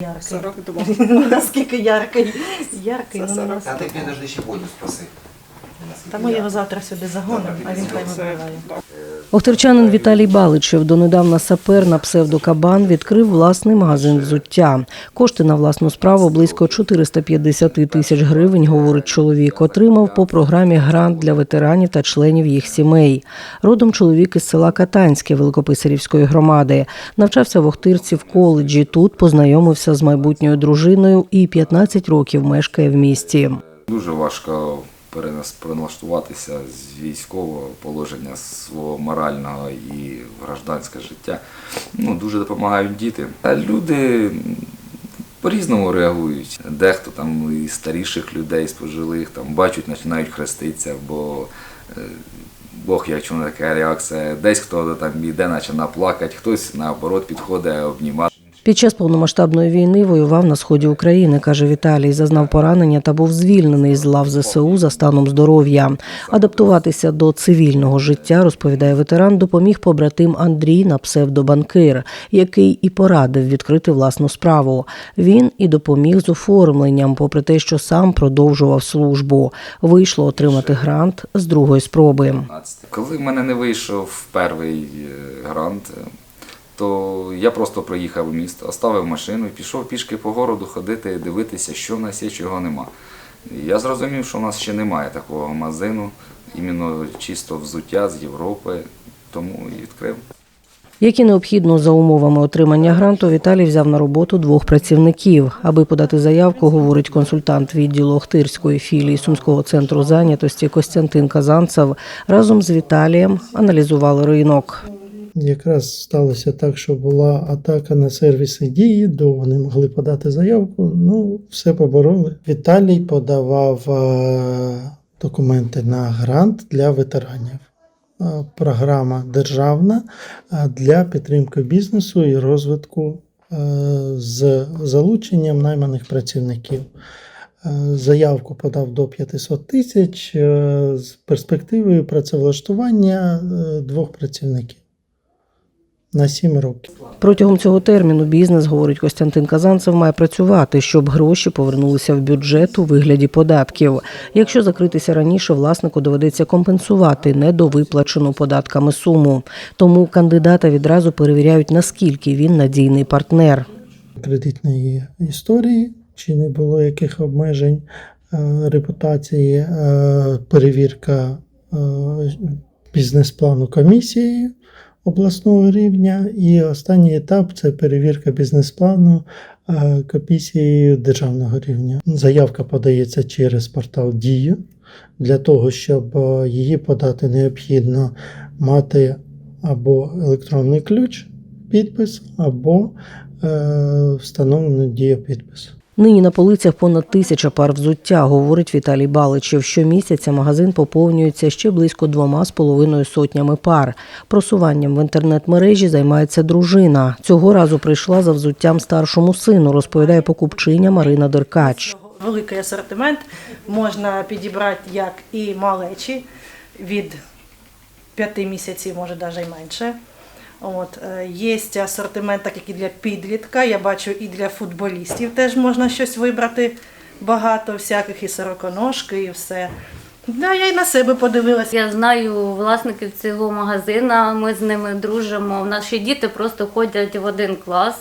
Яркий. 42. Наскільки яркий. Яркий, ну, 40. нас- А ти підожди ще воду спроси. Та ми його завтра сюди загонимо, а він хай вибирає. Віталій Баличев, донедавна сапер на псевдокабан, відкрив власний магазин взуття. Кошти на власну справу близько 450 тисяч гривень, говорить чоловік, отримав по програмі грант для ветеранів та членів їх сімей. Родом чоловік із села Катанське Великописарівської громади. Навчався в Охтирці в коледжі. Тут познайомився з майбутньою дружиною і 15 років мешкає в місті. Дуже важко переналаштуватися з військового положення свого морального і в гражданське життя. Ну, дуже допомагають діти. А люди по-різному реагують. Дехто там із старіших людей, з пожилих, там бачать, починають хреститися, бо е, Бог, як чому така реакція. Десь хто там іде, починає плакати, хтось наоборот підходить, обнімати. Під час повномасштабної війни воював на сході України, каже Віталій. Зазнав поранення та був звільнений з лав ЗСУ за станом здоров'я. Адаптуватися до цивільного життя, розповідає ветеран, допоміг побратим Андрій на псевдобанкир, який і порадив відкрити власну справу. Він і допоміг з оформленням, попри те, що сам продовжував службу. Вийшло отримати грант з другої спроби. Коли в мене не вийшов перший е, грант, то я просто проїхав у місто, оставив машину і пішов пішки по городу ходити, дивитися, що в нас є, чого нема. Я зрозумів, що в нас ще немає такого магазину, іменно чисто взуття з Європи, тому і відкрив. Як і необхідно за умовами отримання гранту, Віталій взяв на роботу двох працівників. Аби подати заявку, говорить консультант відділу Охтирської філії Сумського центру зайнятості Костянтин Казанцев. Разом з Віталієм аналізували ринок. Якраз сталося так, що була атака на сервіси дії, довго не могли подати заявку. Ну, все побороли. Віталій подавав е, документи на грант для ветеранів. Е, Програма державна е, для підтримки бізнесу і розвитку з залученням найманих працівників. Заявку подав до 500 тисяч з перспективою працевлаштування двох працівників на 7 років. Протягом цього терміну бізнес, говорить Костянтин Казанцев, має працювати, щоб гроші повернулися в бюджет у вигляді податків. Якщо закритися раніше, власнику доведеться компенсувати недовиплачену податками суму. Тому кандидата відразу перевіряють, наскільки він надійний партнер. Кредитної історії, чи не було яких обмежень е, репутації, е, перевірка е, бізнес-плану комісією обласного рівня. І останній етап це перевірка бізнес-плану комісією державного рівня. Заявка подається через портал Дію. Для того, щоб її подати, необхідно мати або електронний ключ, підпис, або е, встановлений дієпідпис. Нині на полицях понад тисяча пар взуття, говорить Віталій Баличев. Щомісяця магазин поповнюється ще близько двома з половиною сотнями пар. Просуванням в інтернет-мережі займається дружина. Цього разу прийшла за взуттям старшому сину, розповідає покупчиня Марина Деркач. Великий асортимент можна підібрати як і малечі від 5 місяців, може навіть і менше. От, е, є асортимент, так як і для підлітка. Я бачу, і для футболістів теж можна щось вибрати. Багато всяких і сороконожки, і все. Да, я й на себе подивилася. Я знаю власників цього магазину, ми з ними дружимо. Наші діти просто ходять в один клас.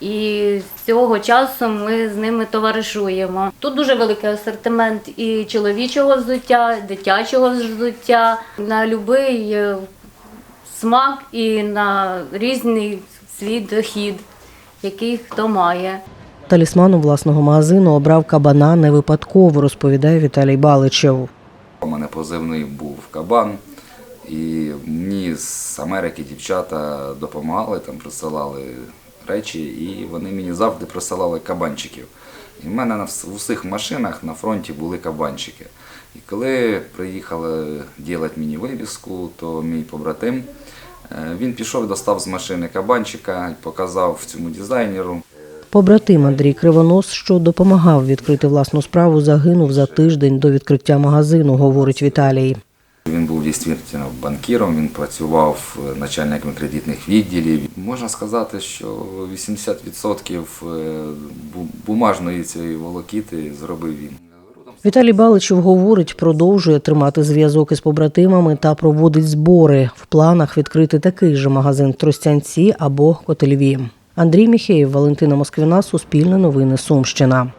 І з цього часу ми з ними товаришуємо. Тут дуже великий асортимент і чоловічого взуття, дитячого взуття на будь-який е, смак і на різний свій дохід, який хто має. Талісманом власного магазину обрав кабана не випадково, розповідає Віталій Баличев. У мене позивний був кабан, і мені з Америки дівчата допомагали, там присилали речі, і вони мені завжди присилали кабанчиків. І в мене на в усіх машинах на фронті були кабанчики. І коли приїхали робити мені вивіску, то мій побратим е, він пішов, достав з машини кабанчика, і показав цьому дизайнеру. Побратим Андрій Кривонос, що допомагав відкрити власну справу, загинув за тиждень до відкриття магазину, говорить Віталій. Він був дійсно банкіром, він працював е, начальником кредитних відділів. Можна сказати, що 80% бумажної цієї волокіти зробив він. Віталій Баличев говорить, продовжує тримати зв'язок із побратимами та проводить збори. В планах відкрити такий же магазин Тростянці або Котельві. Андрій Міхеєв, Валентина Москвіна, Суспільне новини, Сумщина.